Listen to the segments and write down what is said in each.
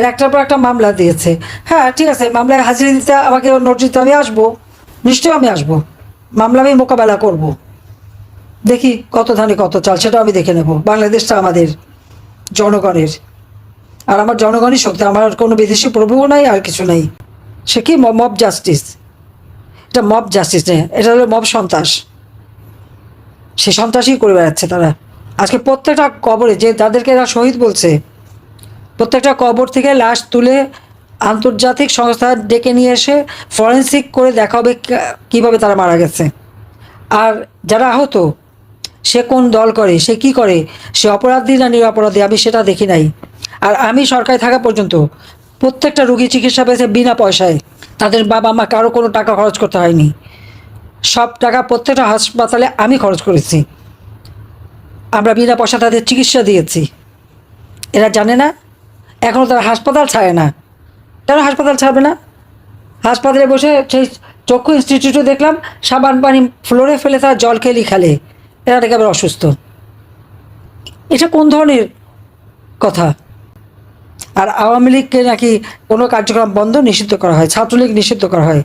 আর একটার পর একটা মামলা দিয়েছে। হ্যাঁ ঠিক আছে, মামলায় হাজিরা দিতে আমাকে নোটিশ দিতে আমি আসব। নিশ্চয়ই আমি আসব। মামলা আমি মোকাবেলা করব। দেখি কত ধানে কত চাল সেটা আমি দেখে নেব। বাংলাদেশটা আমাদের জনগণের। আর আমার জনগণই শক্তি, আমার কোনো বিদেশি প্রভুও নাই, আর কিছু নাই। সে কি মব জাস্টিস এটা মব জাস্টিস নেই এটা হলো মব সন্ত্রাস। সে সন্ত্রাসই করে বেড়াচ্ছে তারা। আজকে প্রত্যেকটা কবরে যে তাদেরকে এরা শহীদ বলছে প্রত্যেকটা কবর থেকে লাশ তুলে আন্তর্জাতিক সংস্থা ডেকে নিয়ে এসে ফরেন্সিক করে দেখা হবে কীভাবে তারা মারা গেছে। আর যারা আহত, সে কোন দল করে, সে কি করে, সে অপরাধী না নিরপরাধী, আমি সেটা দেখি নাই। আর আমি সরকারে থাকা পর্যন্ত প্রত্যেকটা রুগী চিকিৎসা পেয়েছে বিনা পয়সায়। তাদের বাবা মা কারও কোনো টাকা খরচ করতে হয়নি। সব টাকা প্রত্যেকটা হাসপাতালে আমি খরচ করেছি। আমরা বিনা পয়সা তাদের চিকিৎসা দিয়েছি। এরা জানে না এখনও তারা হাসপাতাল ছাড়ে না। কেন হাসপাতাল ছাড়বে না? হাসপাতালে বসে সেই চক্ষু ইনস্টিটিউটে দেখলাম, সাবান পানি ফ্লোরে ফেলে তারা জল খেলি খেলে। এরা একেবারে অসুস্থ। এটা কোন ধরনের কথা? আর আওয়ামী লীগকে নাকি কোনো কার্যক্রম বন্ধ নিষিদ্ধ করা হয়, ছাত্রলীগ নিষিদ্ধ করা হয়।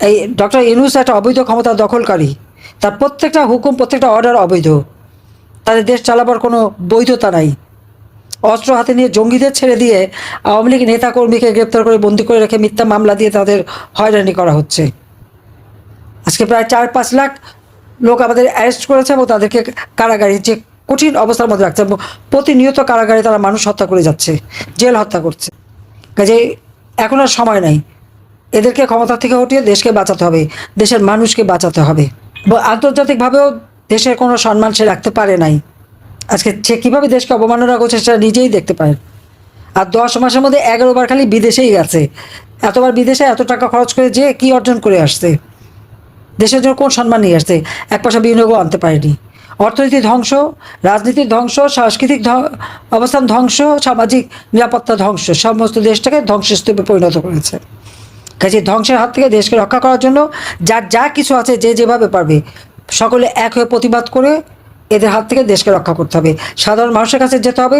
এই ডক্টর ইনুস একটা অবৈধ ক্ষমতা দখলকারী। তার প্রত্যেকটা হুকুম, প্রত্যেকটা অর্ডার অবৈধ। তাদের দেশ চালাবার কোনো বৈধতা নাই। অস্ত্র হাতে নিয়ে জঙ্গিদের ছেড়ে দিয়ে আওয়ামী লীগ নেতাকর্মীকে গ্রেপ্তার করে বন্দি করে রেখে মিথ্যা মামলা দিয়ে তাদের হয়রানি করা হচ্ছে। আজকে প্রায় চার পাঁচ লাখ লোক আমাদের অ্যারেস্ট করেছে এবং তাদেরকে কারাগারে যে কঠিন অবস্থার মধ্যে রাখছে প্রতিনিয়ত কারাগারে তারা মানুষ হত্যা করে যাচ্ছে, জেল হত্যা করছে। কাজে এখন আর সময় নাই। এদেরকে ক্ষমতা থেকে হটিয়ে দেশকে বাঁচাতে হবে, দেশের মানুষকে বাঁচাতে হবে। আন্তর্জাতিকভাবেও দেশের কোনো সম্মান সে রাখতে পারে নাই। আজকে সে কীভাবে দেশকে অবমাননা করছে সেটা নিজেই দেখতে পারেন আর দশ মাসের মধ্যে এগারো বার খালি বিদেশেই গেছে। এতবার বিদেশে এত টাকা খরচ করে যে কি অর্জন করে আসছে? দেশের জন্য কোন সম্মান নিয়ে আসছে? এক পয়সা বিনিয়োগও আনতে পারেনি। অর্থনীতি ধ্বংস রাজনীতির ধ্বংস, সাংস্কৃতিক অবস্থান ধ্বংস, সামাজিক নিরাপত্তা ধ্বংস, সমস্ত দেশটাকে ধ্বংসস্তূপে পরিণত করেছে। কাজে ধ্বংসের হাত থেকে দেশকে রক্ষা করার জন্য যার যা কিছু আছে যে যেভাবে পারবে, সকলে এক হয়ে প্রতিবাদ করে এদের হাত থেকে দেশকে রক্ষা করতে হবে। সাধারণ মানুষের কাছে যেতে হবে,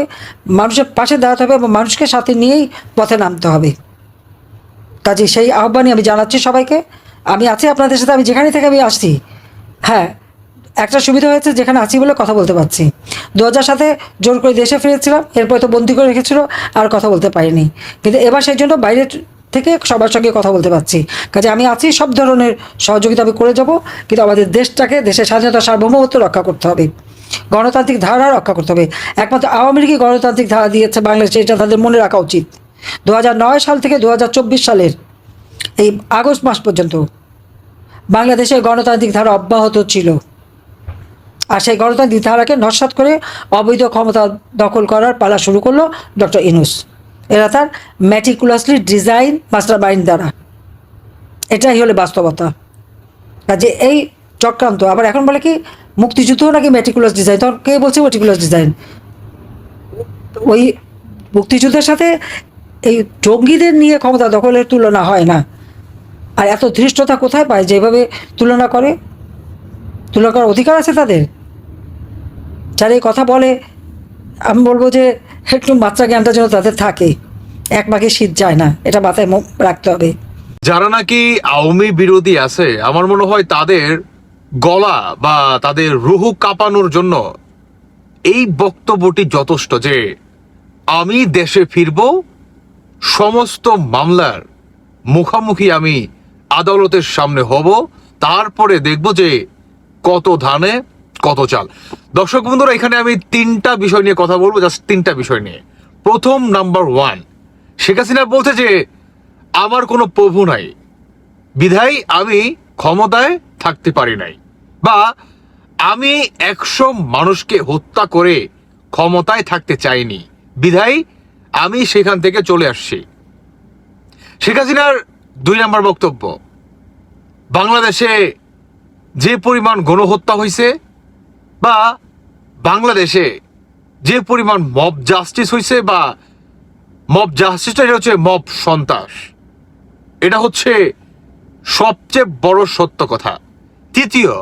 মানুষের পাশে দাঁড়াতে হবে এবং মানুষকে সাথে নিয়েই পথে নামতে হবে। কাজে সেই আহ্বানই আমি জানাচ্ছি সবাইকে। আমি আছি আপনাদের সাথে, আমি যেখানে থেকে আমি আসছি হ্যাঁ একটা সুবিধা হয়েছে, যেখানে আছি বলে কথা বলতে পারছি। দু হাজার সাথে জোর করে দেশে ফিরেছিলাম, এরপরে তো বন্দি করে রেখেছিল, আর কথা বলতে পারিনি। কিন্তু এবার সেই জন্য বাইরে থেকে সবার সঙ্গে কথা বলতে পারছি। কাজে আমি আছি, সব ধরনের সহযোগিতা আমি করে যাব, কিন্তু আমাদের দেশটাকে, দেশের স্বাধীনতা সার্বভৌমত্ব রক্ষা করতে হবে। গণতান্ত্রিক ধারা রক্ষা করতে হবে। একমাত্র আওয়ামী লীগই গণতান্ত্রিক ধারা দিয়েছে বাংলাদেশে এটা তাদের মনে রাখা উচিত। দু হাজার নয় সাল থেকে দু হাজার চব্বিশ সালের এই আগস্ট মাস পর্যন্ত বাংলাদেশের গণতান্ত্রিক ধারা অব্যাহত ছিল। আর সেই গণতান্ত্রিক ধারাকে নস্বাত করে অবৈধ ক্ষমতা দখল করার পালা শুরু করল ডক্টর ইনুস। এরা তার ম্যাটিকুলাসলি ডিজাইন মাস্টার মাইন্ড দ্বারা। এটাই হলো বাস্তবতা। কাজে এই চক্রান্ত, আবার এখন বলে কি মুক্তিযুদ্ধ নাকি ম্যাটিকুলাস ডিজাইন তখন কে বলছে মেটিকুলাস ডিজাইন ওই মুক্তিযুদ্ধের সাথে এই জঙ্গিদের নিয়ে ক্ষমতা দখলের তুলনা হয় না। আর এত ধৃষ্টতা কোথায় পায় যেভাবে তুলনা করে? তুলনা করার অধিকার আছে তাদের? যারা এই কথা বলে, আমি বলব যে একটু বাচ্চা জ্ঞানটা যেন তাদের থাকে। এক মাকে শীত যায় না, এটা মাথায় রাখতে হবে। যারা নাকি আওয়ামী বিরোধী আছে, আমার মনে হয় তাদের গলা বা তাদের রুহু কাঁপানোর জন্য এই বক্তব্যটি যথেষ্ট যে আমি দেশে ফিরব, সমস্ত মামলার মুখামুখি আমি আদালতের সামনে হব, তারপরে দেখব যে কত ধানে কত চাল? দর্শক বন্ধুরা, এখানে আমি তিনটা বিষয় নিয়ে কথা বলব, জাস্ট তিনটা বিষয় নিয়ে। প্রথম নাম্বার ওয়ান, শেখ হাসিনা বলছে যে, আমার কোনো প্রভু নাই। বিধায় আমি ক্ষমতায় থাকতে পারি নাই। বা আমি একশো মানুষকে হত্যা করে ক্ষমতায় থাকতে চাইনি। বিধায়, আমি সেখান থেকে চলে আসছি। শেখ হাসিনার দুই নম্বর বক্তব্য, বাংলাদেশে যে পরিমাণ গণহত্যা হয়েছে বা বাংলাদেশে যে পরিমাণ মব জাস্টিস হয়েছে বা মব জাস্টিসটা হচ্ছে মব সন্ত্রাস। এটা হচ্ছে সবচেয়ে বড় সত্য কথা। তৃতীয়,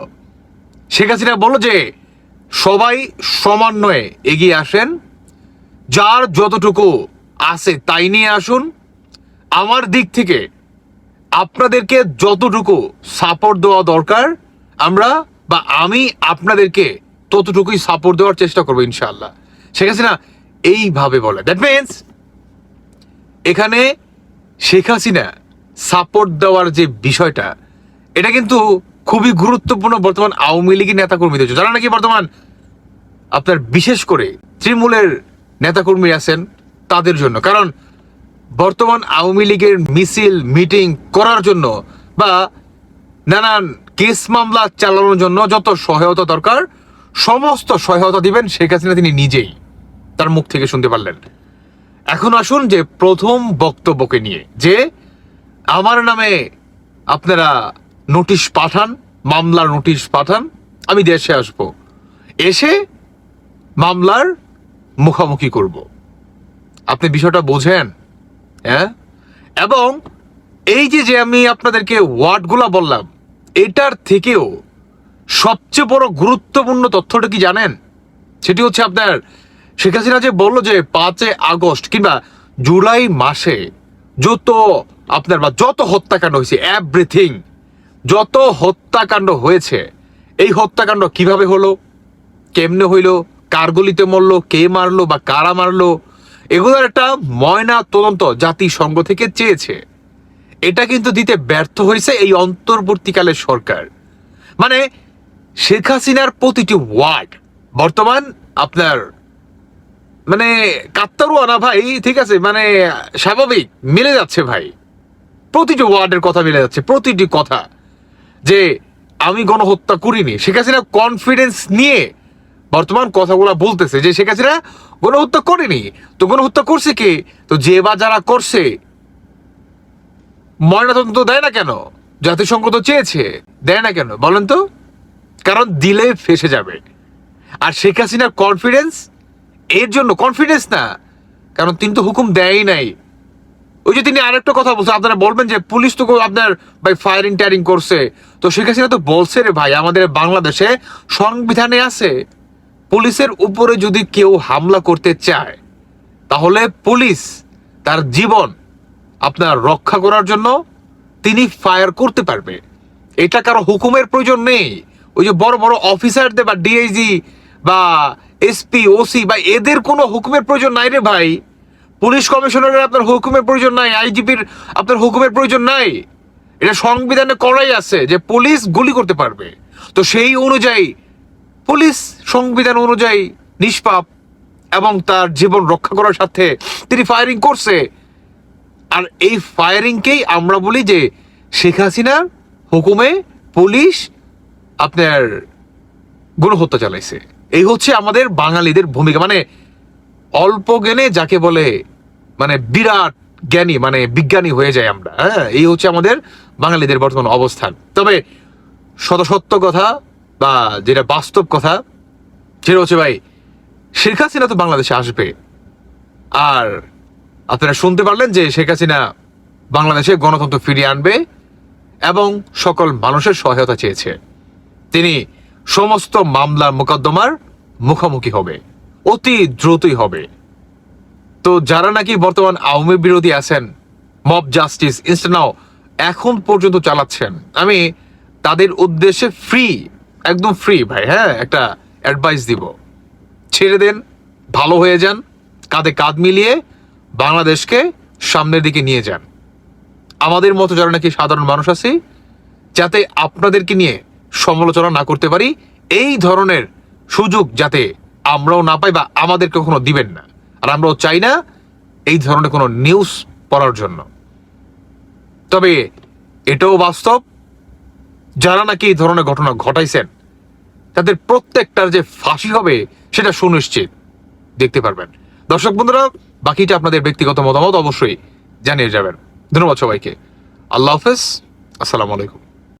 শেখ হাসিনা বলল যে সবাই সমন্বয়ে এগিয়ে আসেন। যার যতটুকু আছে তাই নিয়ে আসুন। আমার দিক থেকে আপনাদেরকে যতটুকু সাপোর্ট দেওয়া দরকার, আমরা বা আমি আপনাদেরকে ততটুকুই সাপোর্ট দেওয়ার চেষ্টা করব ইনশাআল্লাহ। শেখ হাসিনা এইভাবে বলে। দ্যাট মিনস এখানে শেখ হাসিনা সাপোর্ট দেওয়ার যে বিষয়টা, এটা কিন্তু খুবই গুরুত্বপূর্ণ বর্তমান আওয়ামী লীগের নেতাকর্মীদের যারা নাকি বর্তমান আপনার বিশেষ করে তৃণমূলের নেতাকর্মী আছেন তাদের জন্য। কারণ বর্তমান আওয়ামী লীগের মিছিল, মিটিং করার জন্য বা নানান কেস মামলা চালানোর জন্য যত সহায়তা দরকার সমস্ত সহায়তা দিবেন শেখ হাসিনা তিনি নিজেই। তার মুখ থেকে শুনতে পারলেন। এখন আসুন যে প্রথম বক্তব্যকে নিয়ে, যে আমার নামে আপনারা নোটিশ পাঠান, মামলার নোটিশ পাঠান, আমি দেশে আসব। এসে মামলার মুখামুখি করব। আপনি বিষয়টা বোঝেন? হ্যাঁ? এবং এই যে যে আমি আপনাদেরকে ওয়ার্ডগুলা বললাম, এটার থেকেও সবচেয়ে বড় গুরুত্বপূর্ণ তথ্যটা কি জানেন? সেটি হচ্ছে আপনার শেখ হাসিনা যে বলল যে পাঁচে আগস্ট কিংবা জুলাই মাসে যত আপনার বা যত হত্যাকাণ্ড হয়েছে এভরিথিং যত হত্যাকাণ্ড হয়েছে, এই হত্যাকাণ্ড কীভাবে হলো? কেমনে হইল? কার গলিতে মরলো? কে মারলো বা কারা মারলো? এগুলোর একটা ময়না তদন্ত জাতিসংঘ থেকে চেয়েছে। এটা কিন্তু দিতে ব্যর্থ হয়েছে এই অন্তর্বর্তীকালের সরকার। মানে শেখ হাসিনার প্রতিটি ওয়ার্ড, বর্তমান আপনার মানে কাত্তারুয়া না ভাই? ঠিক আছে মানে স্বাভাবিক, মিলে যাচ্ছে ভাই। প্রতিটি ওয়ার্ডের কথা মিলে যাচ্ছে, প্রতিটি কথা। যে আমি গণহত্যা করিনি। শেখ হাসিনা কনফিডেন্স নিয়ে বর্তমান কথাগুলো বলতেছে যে শেখ হাসিনা গণহত্যা করেনি। তো গণহত্যা করছে কে? তো যে বা যারা করছে, ময়নাতদন্ত দেয় না কেন? জাতিসংঘ তো চেয়েছে, দেয় না কেন? বলেন তো। কারণ দিলে ফেসে যাবে। আর শেখ হাসিনার কনফিডেন্স এর জন্য কনফিডেন্স না, কারণ তিনি তো হুকুম দেয়ই নাই। ওই যে তিনি আরেকটা কথা বলছে, আপনারা বলবেন যে পুলিশ তো আপনার ভাই ফায়ারিং টায়ারিং করছে। তো শেখ হাসিনা তো বলছে রে ভাই, আমাদের বাংলাদেশে সংবিধানে আছে, পুলিশের উপরে যদি কেউ হামলা করতে চায়, তাহলে পুলিশ তার জীবন আপনার রক্ষা করার জন্য তিনি ফায়ার করতে পারবে। এটা কারও হুকুমের প্রয়োজন নেই। ওই যে বড় বড় অফিসারদের বা ডিআইজি বা এসপি ওসি বা এদের কোনো হুকুমের প্রয়োজন নাই রে ভাই। পুলিশ কমিশনারের আপনার হুকুমের প্রয়োজন নাই, আইজিপির আপনার হুকুমের প্রয়োজন নাই। এটা সংবিধানে করাই আছে যে পুলিশ গুলি করতে পারবে। তো সেই অনুযায়ী পুলিশ সংবিধান অনুযায়ী নিষ্পাপ এবং তার জীবন রক্ষা করার সাথে তিনি ফায়ারিং করছে। আর এই ফায়ারিংকেই আমরা বলি যে শেখ হাসিনার হুকুমে পুলিশ আপনার গণহত্যা চালাইছে। এই হচ্ছে আমাদের বাঙালিদের ভূমিকা। মানে অল্প জ্ঞানে যাকে বলে মানে বিরাট জ্ঞানী মানে বিজ্ঞানী হয়ে যায় আমরা হ্যাঁ? এই হচ্ছে আমাদের বাঙালিদের বর্তমান অবস্থান। তবে সত্য কথা বা যেটা বাস্তব কথা, সেটা হচ্ছে ভাই, শেখ হাসিনা তো বাংলাদেশে আসবে। আর আপনারা শুনতে পারলেন যে শেখ হাসিনা বাংলাদেশে গণতন্ত্র ফিরিয়ে আনবে এবং সকল মানুষের সহায়তা চেয়েছে। তিনি সমস্ত মামলা মোকদ্দমার মুখোমুখি হবে, অতি দ্রুতই হবে। তো যারা নাকি বর্তমান আওয়ামী বিরোধী আছেন, মব জাস্টিস ইনস্টানাও এখন পর্যন্ত চালাচ্ছেন, আমি তাদের উদ্দেশ্যে ফ্রি একদম ফ্রি ভাই হ্যাঁ একটা অ্যাডভাইস দিব। ছেড়ে দেন, ভালো হয়ে যান, কাঁধে কাঁধ মিলিয়ে বাংলাদেশকে সামনের দিকে নিয়ে যান। আমাদের মতো যারা নাকি সাধারণ মানুষ আছে, যাতে আপনাদেরকে নিয়ে সমালোচনা না করতে পারি, এই ধরনের সুযোগ যাতে আমরাও না পাই বা আমাদের কখনো দিবেন না। আর আমরাও চাই না এই ধরনের কোনো নিউজ পড়ার জন্য। তবে এটাও বাস্তব, যারা নাকি এই ধরনের ঘটনা ঘটাইছেন, তাদের প্রত্যেকটার যে ফাঁসি হবে সেটা সুনিশ্চিত। দেখতে পারবেন। দর্শক বন্ধুরা, বাকিটা আপনাদের ব্যক্তিগত মতামত অবশ্যই জানিয়ে যাবেন। ধন্যবাদ সবাইকে। আল্লাহ হাফেজ। আসসালামু আলাইকুম।